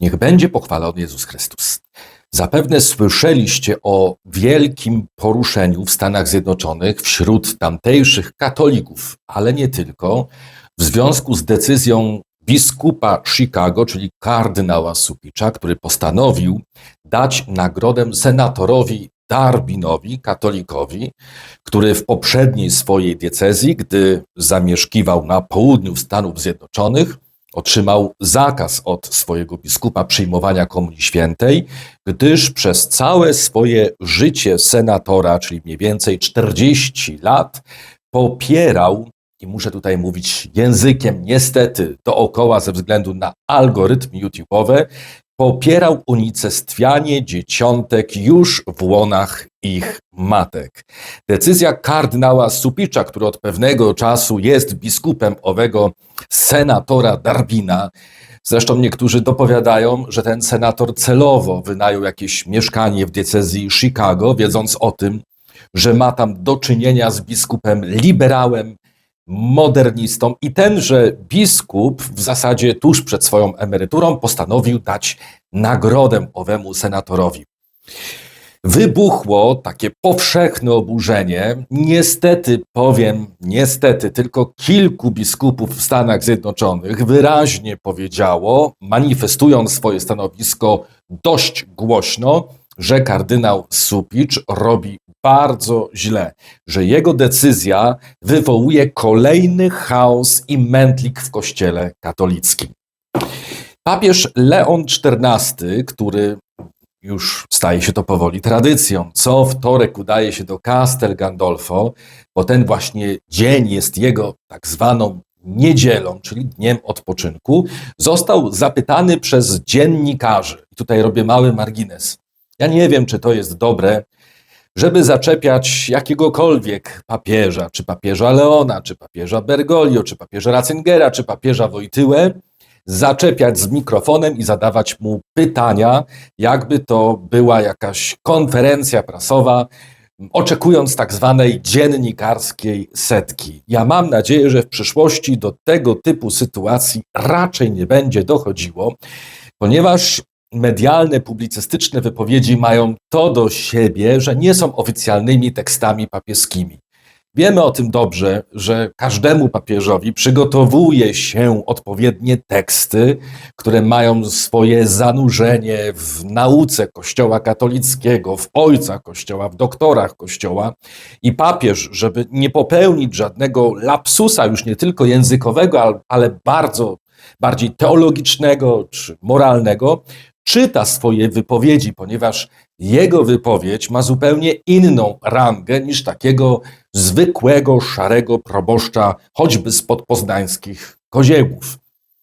Niech będzie pochwalony Jezus Chrystus. Zapewne słyszeliście o wielkim poruszeniu w Stanach Zjednoczonych wśród tamtejszych katolików, ale nie tylko, w związku z decyzją biskupa Chicago, czyli kardynała Supicza, który postanowił dać nagrodę senatorowi Darbinowi, katolikowi, który w poprzedniej swojej diecezji, gdy zamieszkiwał na południu Stanów Zjednoczonych, otrzymał zakaz od swojego biskupa przyjmowania Komunii Świętej, gdyż przez całe swoje życie senatora, czyli mniej więcej 40 lat, popierał, i muszę tutaj mówić językiem niestety dookoła ze względu na algorytmy YouTube'owe, popierał unicestwianie dzieciątek już w łonach ich matek. Decyzja kardynała Supicza, który od pewnego czasu jest biskupem owego senatora Darbina, Zresztą niektórzy dopowiadają, że ten senator celowo wynajął jakieś mieszkanie w diecezji Chicago, wiedząc o tym, że ma tam do czynienia z biskupem liberałem, modernistą i tenże biskup w zasadzie tuż przed swoją emeryturą postanowił dać nagrodę owemu senatorowi. Wybuchło takie powszechne oburzenie. Niestety, powiem, niestety, tylko kilku biskupów w Stanach Zjednoczonych wyraźnie powiedziało, manifestując swoje stanowisko dość głośno, że kardynał Supicz robi bardzo źle, że jego decyzja wywołuje kolejny chaos i mętlik w Kościele katolickim. Papież Leon XIV, który już staje się to powoli tradycją. Co wtorek udaje się do Castel Gandolfo, bo ten właśnie dzień jest jego tak zwaną niedzielą, czyli dniem odpoczynku, został zapytany przez dziennikarzy. Tutaj robię mały margines. Ja nie wiem, czy to jest dobre, żeby zaczepiać jakiegokolwiek papieża, czy papieża Leona, czy papieża Bergoglio, czy papieża Ratzingera, czy papieża Wojtyłę, zaczepiać z mikrofonem i zadawać mu pytania, jakby to była jakaś konferencja prasowa, oczekując tak zwanej dziennikarskiej setki. Ja mam nadzieję, że w przyszłości do tego typu sytuacji raczej nie będzie dochodziło, ponieważ medialne, publicystyczne wypowiedzi mają to do siebie, że nie są oficjalnymi tekstami papieskimi. Wiemy o tym dobrze, że każdemu papieżowi przygotowuje się odpowiednie teksty, które mają swoje zanurzenie w nauce Kościoła katolickiego, w ojcach Kościoła, w doktorach Kościoła. I papież, żeby nie popełnić żadnego lapsusa, już nie tylko językowego, ale bardzo bardziej teologicznego czy moralnego, czyta swoje wypowiedzi, ponieważ jego wypowiedź ma zupełnie inną rangę niż takiego zwykłego, szarego proboszcza, choćby spod poznańskich koziegów.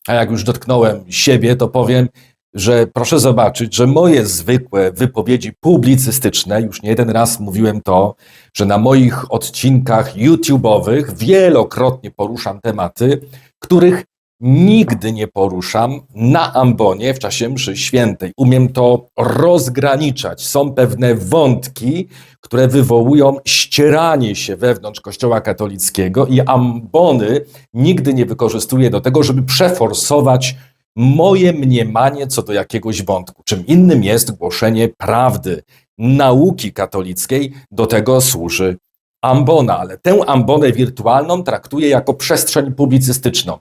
A jak już dotknąłem siebie, to powiem, że proszę zobaczyć, że moje zwykłe wypowiedzi publicystyczne, już nie jeden raz mówiłem to, że na moich odcinkach YouTube'owych wielokrotnie poruszam tematy, których nigdy nie poruszam na ambonie w czasie mszy świętej. Umiem to rozgraniczać. Są pewne wątki, które wywołują ścieranie się wewnątrz Kościoła katolickiego i ambony nigdy nie wykorzystuję do tego, żeby przeforsować moje mniemanie co do jakiegoś wątku. Czym innym jest głoszenie prawdy, nauki katolickiej, do tego służy ambona, ale tę ambonę wirtualną traktuję jako przestrzeń publicystyczną.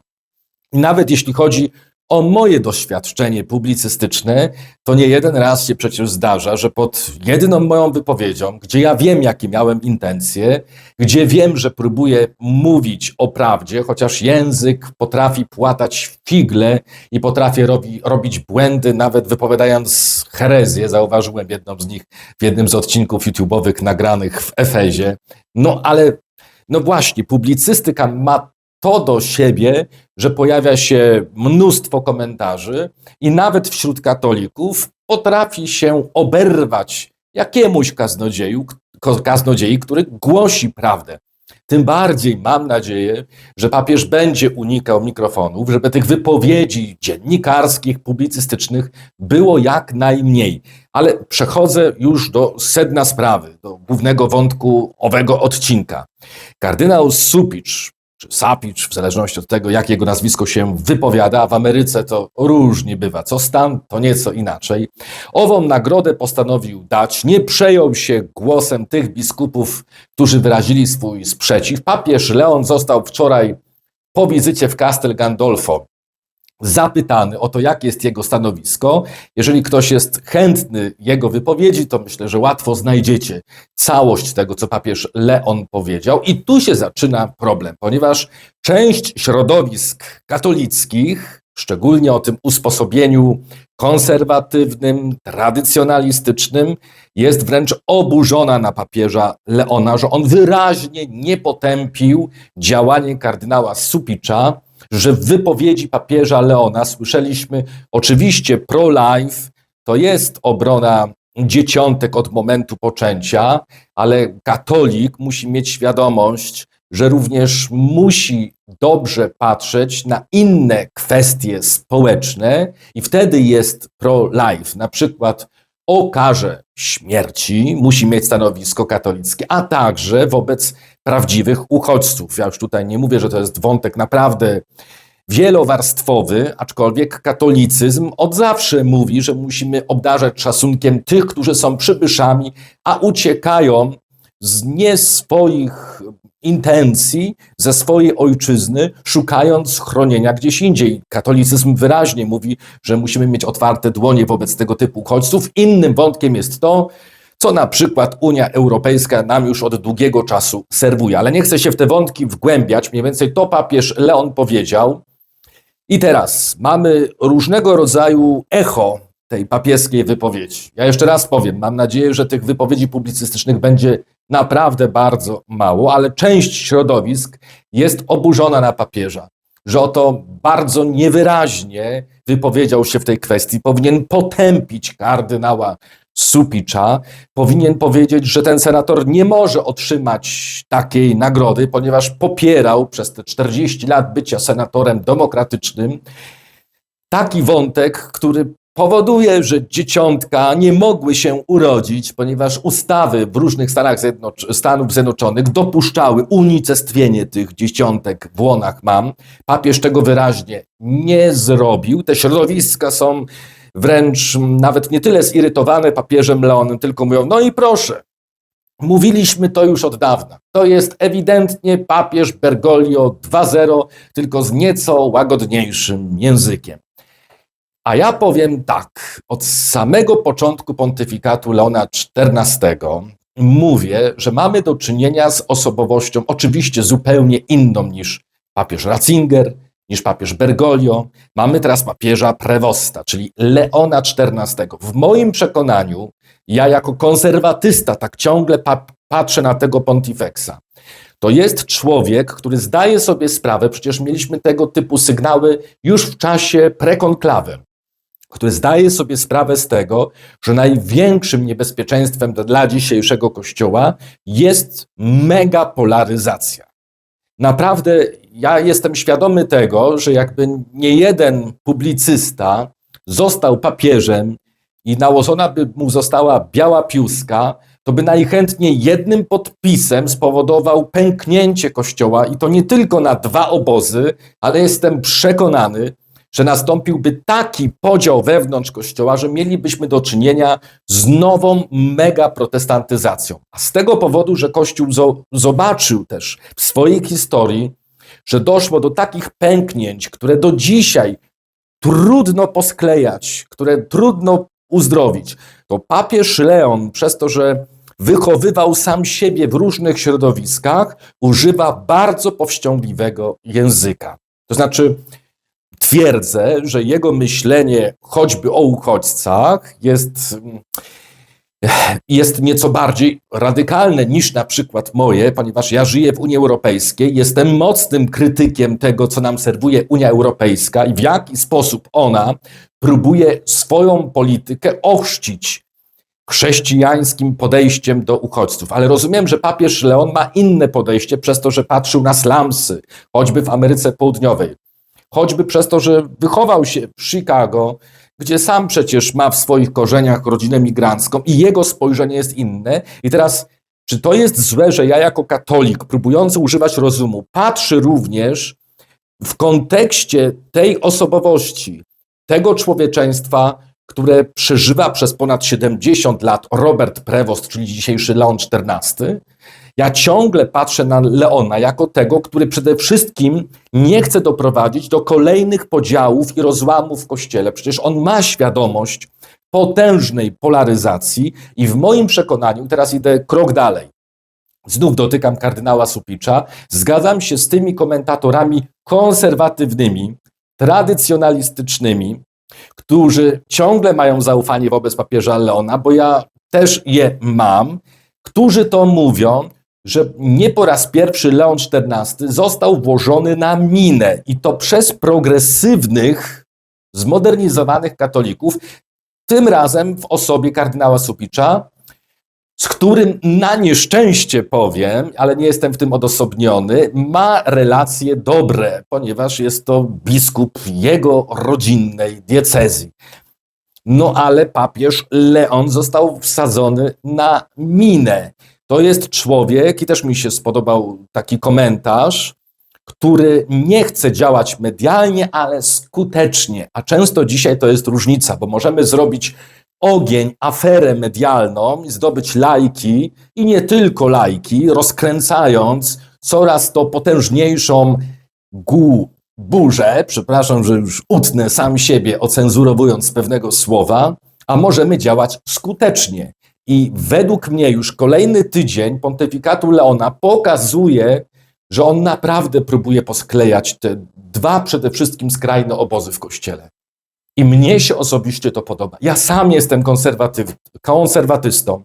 I nawet jeśli chodzi o moje doświadczenie publicystyczne, to nie jeden raz się przecież zdarza, że pod jedyną moją wypowiedzią, gdzie ja wiem, jakie miałem intencje, gdzie wiem, że próbuję mówić o prawdzie, chociaż język potrafi płatać figle i potrafię robi, robić błędy, nawet wypowiadając herezję, zauważyłem jedną z nich w jednym z odcinków YouTube'owych nagranych w Efezie. No ale no właśnie, publicystyka ma to do siebie, że pojawia się mnóstwo komentarzy i nawet wśród katolików potrafi się oberwać jakiemuś kaznodzieju, kaznodziei, który głosi prawdę. Tym bardziej mam nadzieję, że papież będzie unikał mikrofonów, żeby tych wypowiedzi dziennikarskich, publicystycznych było jak najmniej. Ale przechodzę już do sedna sprawy, do głównego wątku owego odcinka. Kardynał Supicz czy Sapicz, w zależności od tego, jak jego nazwisko się wypowiada. W Ameryce to różnie bywa. Co stan, to nieco inaczej. Ową nagrodę postanowił dać. Nie przejął się głosem tych biskupów, którzy wyrazili swój sprzeciw. Papież Leon został wczoraj po wizycie w Castel Gandolfo zapytany o to, jakie jest jego stanowisko. Jeżeli ktoś jest chętny jego wypowiedzi, to myślę, że łatwo znajdziecie całość tego, co papież Leon powiedział. I tu się zaczyna problem, ponieważ część środowisk katolickich, szczególnie o tym usposobieniu konserwatywnym, tradycjonalistycznym, jest wręcz oburzona na papieża Leona, że on wyraźnie nie potępił działanie kardynała Supicza, że w wypowiedzi papieża Leona słyszeliśmy oczywiście pro-life, to jest obrona dzieciątek od momentu poczęcia, ale katolik musi mieć świadomość, że również musi dobrze patrzeć na inne kwestie społeczne i wtedy jest pro-life. Na przykład o karze śmierci musi mieć stanowisko katolickie, a także wobec prawdziwych uchodźców. Ja już tutaj nie mówię, że to jest wątek naprawdę wielowarstwowy, aczkolwiek katolicyzm od zawsze mówi, że musimy obdarzać szacunkiem tych, którzy są przybyszami, a uciekają z nie swoich intencji, ze swojej ojczyzny, szukając chronienia gdzieś indziej. Katolicyzm wyraźnie mówi, że musimy mieć otwarte dłonie wobec tego typu uchodźców. Innym wątkiem jest to, co na przykład Unia Europejska nam już od długiego czasu serwuje. Ale nie chcę się w te wątki wgłębiać. Mniej więcej to papież Leon powiedział. I teraz mamy różnego rodzaju echo tej papieskiej wypowiedzi. Ja jeszcze raz powiem, mam nadzieję, że tych wypowiedzi publicystycznych będzie naprawdę bardzo mało, ale część środowisk jest oburzona na papieża, że oto bardzo niewyraźnie wypowiedział się w tej kwestii, powinien potępić kardynała Supicza, powinien powiedzieć, że ten senator nie może otrzymać takiej nagrody, ponieważ popierał przez te 40 lat bycia senatorem demokratycznym taki wątek, który powoduje, że dzieciątka nie mogły się urodzić, ponieważ ustawy w różnych Stanach Zjednoc Stanów Zjednoczonych dopuszczały unicestwienie tych dzieciątek w łonach mam. Papież tego wyraźnie nie zrobił. Te środowiska są wręcz nawet nie tyle zirytowane papieżem Leonem, tylko mówią, no i proszę, Mówiliśmy to już od dawna. To jest ewidentnie papież Bergoglio 2.0, tylko z nieco łagodniejszym językiem. A ja powiem tak, od samego początku pontyfikatu Leona XIV mówię, że mamy do czynienia z osobowością oczywiście zupełnie inną niż papież Ratzinger, niż papież Bergoglio. Mamy teraz papieża Prewosta, czyli Leona XIV. W moim przekonaniu, ja jako konserwatysta tak ciągle pa patrzę na tego pontifexa. To jest człowiek, który zdaje sobie sprawę, przecież mieliśmy tego typu sygnały już w czasie prekonklawy, który zdaje sobie sprawę z tego, że największym niebezpieczeństwem dla dzisiejszego Kościoła jest megapolaryzacja. Naprawdę ja jestem świadomy tego, że jakby nie jeden publicysta został papieżem i nałożona by mu została biała piuska, to by najchętniej jednym podpisem spowodował pęknięcie Kościoła i to nie tylko na dwa obozy, ale jestem przekonany, że nastąpiłby taki podział wewnątrz Kościoła, że mielibyśmy do czynienia z nową mega protestantyzacją. A z tego powodu, że Kościół zobaczył też w swojej historii, że doszło do takich pęknięć, które do dzisiaj trudno posklejać, które trudno uzdrowić, to papież Leon, przez to, że wychowywał sam siebie w różnych środowiskach, używa bardzo powściągliwego języka. To znaczy, twierdzę, że jego myślenie choćby o uchodźcach jest jest nieco bardziej radykalne niż na przykład moje, ponieważ ja żyję w Unii Europejskiej, jestem mocnym krytykiem tego, co nam serwuje Unia Europejska i w jaki sposób ona próbuje swoją politykę ochrzcić chrześcijańskim podejściem do uchodźców. Ale rozumiem, że papież Leon ma inne podejście przez to, że patrzył na slumsy, choćby w Ameryce Południowej. Choćby przez to, że wychował się w Chicago, gdzie sam przecież ma w swoich korzeniach rodzinę migrancką i jego spojrzenie jest inne. I teraz Czy to jest złe, że ja jako katolik, próbujący używać rozumu, patrzę również w kontekście tej osobowości, tego człowieczeństwa, które przeżywa przez ponad 70 lat Robert Prevost, czyli dzisiejszy Leon XIV, ja ciągle patrzę na Leona jako tego, który przede wszystkim nie chce doprowadzić do kolejnych podziałów i rozłamów w kościele. Przecież on ma świadomość potężnej polaryzacji i w moim przekonaniu, teraz idę krok dalej, znów dotykam kardynała Supicza, zgadzam się z tymi komentatorami konserwatywnymi, tradycjonalistycznymi, którzy ciągle mają zaufanie wobec papieża Leona, bo ja też je mam, którzy to mówią, że nie po raz pierwszy Leon XIV został włożony na minę i to przez progresywnych, zmodernizowanych katolików, tym razem w osobie kardynała Supicza, z którym na nieszczęście powiem, ale nie jestem w tym odosobniony, ma relacje dobre, ponieważ jest to biskup jego rodzinnej diecezji. No ale papież Leon został wsadzony na minę. To jest człowiek, i też mi się spodobał taki komentarz, który nie chce działać medialnie, ale skutecznie. A często dzisiaj to jest różnica, bo możemy zrobić ogień, aferę medialną, zdobyć lajki i nie tylko lajki, rozkręcając coraz to potężniejszą gu, burzę, przepraszam, że już utnę sam siebie, ocenzurowując pewnego słowa, a możemy działać skutecznie. I według mnie już kolejny tydzień pontyfikatu Leona pokazuje, że on naprawdę próbuje posklejać te dwa przede wszystkim skrajne obozy w kościele. I mnie się osobiście to podoba. Ja sam jestem konserwatyw, konserwatystą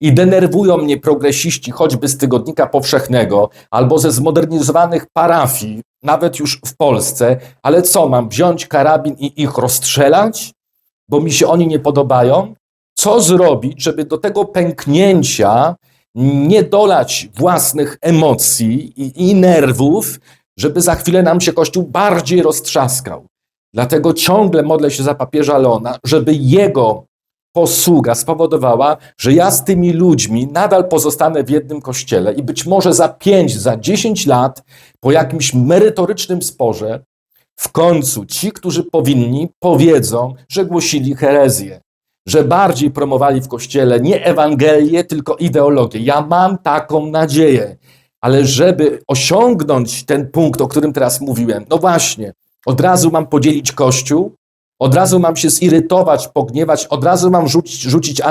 i denerwują mnie progresiści, choćby z Tygodnika Powszechnego albo ze zmodernizowanych parafii, nawet już w Polsce, ale co, mam wziąć karabin i ich rozstrzelać, bo mi się oni nie podobają? Co zrobić, żeby do tego pęknięcia nie dolać własnych emocji i, i nerwów, żeby za chwilę nam się Kościół bardziej roztrzaskał? Dlatego ciągle modlę się za papieża Leona, żeby jego posługa spowodowała, że ja z tymi ludźmi nadal pozostanę w jednym kościele i być może za pięć, za dziesięć lat, po jakimś merytorycznym sporze, w końcu ci, którzy powinni, powiedzą, że głosili herezję, że bardziej promowali w kościele nie Ewangelię, tylko ideologię. Ja mam taką nadzieję, ale żeby osiągnąć ten punkt, o którym teraz mówiłem, no właśnie, od razu mam podzielić Kościół, od razu mam się zirytować, pogniewać, od razu mam rzucić, rzucić.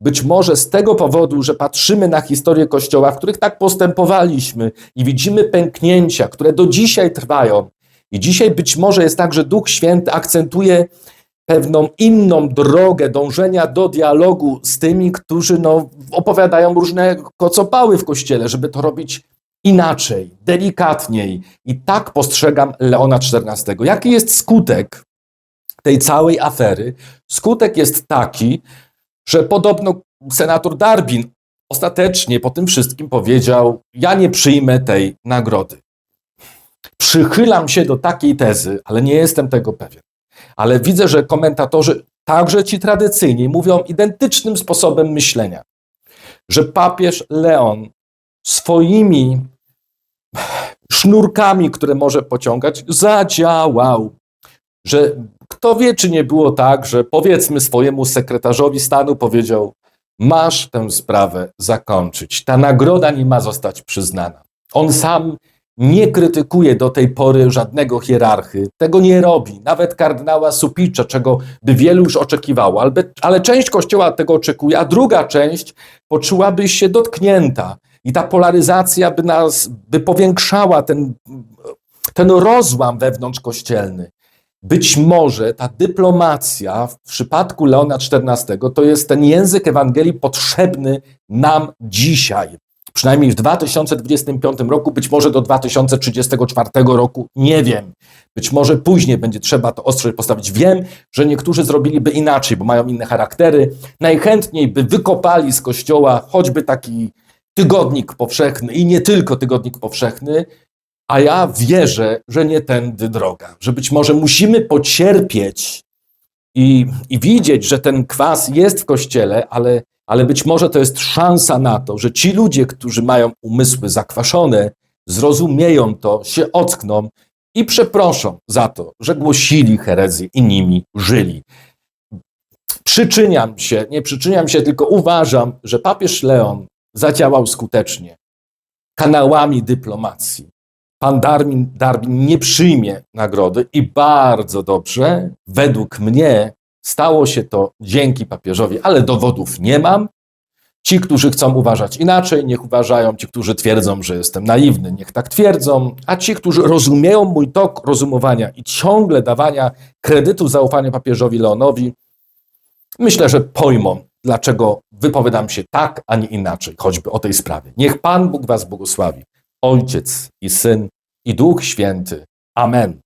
Być może z tego powodu, że patrzymy na historię Kościoła, w których tak postępowaliśmy i widzimy pęknięcia, które do dzisiaj trwają. I dzisiaj być może jest tak, że Duch Święty akcentuje pewną inną drogę dążenia do dialogu z tymi, którzy no, opowiadają różne kocopały w Kościele, żeby to robić inaczej, delikatniej. I tak postrzegam Leona XIV. Jaki jest skutek tej całej afery? Skutek jest taki, że podobno senator Darbin ostatecznie po tym wszystkim powiedział: Ja nie przyjmę tej nagrody. Przychylam się do takiej tezy, ale nie jestem tego pewien. Ale widzę, że komentatorzy, także ci tradycyjni, mówią identycznym sposobem myślenia, że papież Leon swoimi sznurkami, które może pociągać, zadziałał. Że kto wie, czy nie było tak, że powiedzmy swojemu sekretarzowi stanu powiedział: Masz tę sprawę zakończyć. Ta nagroda nie ma zostać przyznana. On sam nie krytykuje do tej pory żadnego hierarchy, tego nie robi, nawet kardynała Supicza, czego by wielu już oczekiwało, ale, ale część kościoła tego oczekuje, a druga część poczułaby się dotknięta i ta polaryzacja by nas, by powiększała ten, ten rozłam wewnątrz kościelny. Być może ta dyplomacja w przypadku Leona XIV to jest ten język Ewangelii potrzebny nam dzisiaj. Przynajmniej w 2025 roku, być może do 2034 roku, nie wiem. Być może później będzie trzeba to ostrzej postawić. Wiem, że niektórzy zrobiliby inaczej, bo mają inne charaktery. Najchętniej by wykopali z kościoła choćby taki tygodnik powszechny i nie tylko tygodnik powszechny, a ja wierzę, że nie tędy droga, że być może musimy pocierpieć i, i widzieć, że ten kwas jest w kościele, ale ale być może to jest szansa na to, że ci ludzie, którzy mają umysły zakwaszone, zrozumieją to, się ockną i przeproszą za to, że głosili herezję i nimi żyli. Przyczyniam się, nie przyczyniam się, tylko uważam, że papież Leon zadziałał skutecznie kanałami dyplomacji. Pan Darwin, Darwin nie przyjmie nagrody i bardzo dobrze, według mnie, stało się to dzięki papieżowi, ale dowodów nie mam. Ci, którzy chcą uważać inaczej, niech uważają. Ci, którzy twierdzą, że jestem naiwny, niech tak twierdzą. A ci, którzy rozumieją mój tok rozumowania i ciągle dawania kredytu zaufania papieżowi Leonowi, myślę, że pojmą, dlaczego wypowiadam się tak, a nie inaczej, choćby o tej sprawie. Niech Pan Bóg Was błogosławi. Ojciec i Syn i Duch Święty. Amen.